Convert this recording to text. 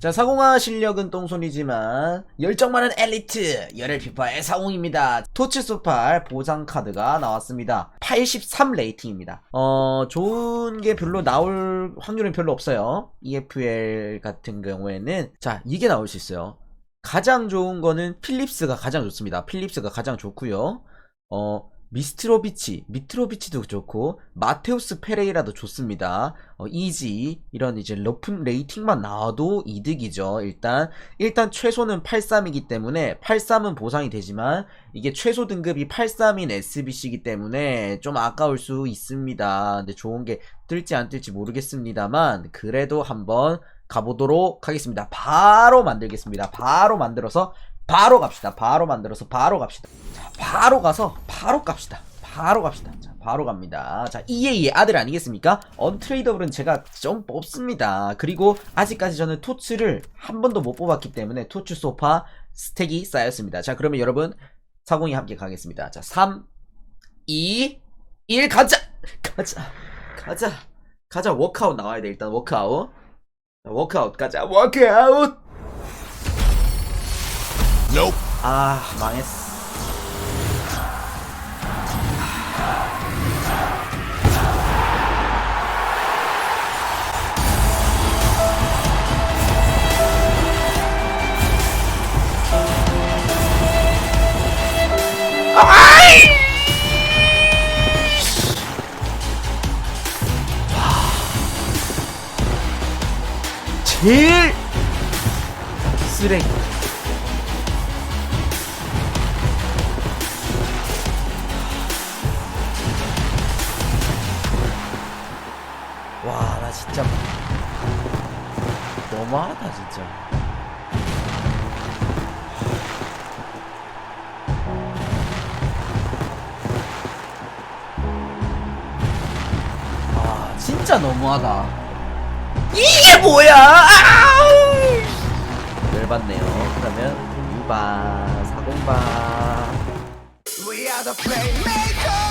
자, 사공화 실력은 똥손이지만 열정 많은 엘리트 열혈 피파의 사공입니다. 토치 소팔 보상 카드가 나왔습니다. 83 레이팅입니다. 어, 좋은 게 별로 나올 확률은 별로 없어요. EFL 같은 경우에는 자, 이게 나올 수 있어요. 가장 좋은 거는 필립스가 가장 좋습니다. 필립스가 가장 좋고요. 어, 미스트로비치, 미트로비치도 좋고 마테우스 페레이라도 좋습니다. 어, 이지 이런 이제 높은 레이팅만 나와도 이득이죠. 일단 일단 최소는 83이기 때문에 83은 보상이 되지만 이게 최소 등급이 83인 SBC이기 때문에 좀 아까울 수 있습니다. 근데 좋은 게 뜰지 안 뜰지 모르겠습니다만 그래도 한번 가보도록 하겠습니다. 바로 만들겠습니다. 바로 만들어서 바로 갑시다. 바로 만들어서 바로 갑시다. 자, 바로 가서 바로 갑시다. 바로 갑시다. 자, 바로 갑니다. 자, EA의 아들 아니겠습니까? 언트레이더블은 제가 좀 뽑습니다. 그리고 아직까지 저는 토츠를 한 번도 못 뽑았기 때문에 토츠 소파 스택이 쌓였습니다. 자, 그러면 여러분 사공이 함께 가겠습니다. 자, 3, 2, 1 가자! 가자! 가자! 가자! 워크아웃 나와야 돼. 일단 워크아웃. 자, 워크아웃 가자. 워크아웃! 아, 망했어. 제일 쓰레기. 와, 나 진짜 너무하다 진짜. 아, 진짜 너무하다. 이게 뭐야? 아우! 열받네요. 그러면 유바 사공바. We are the playmakers.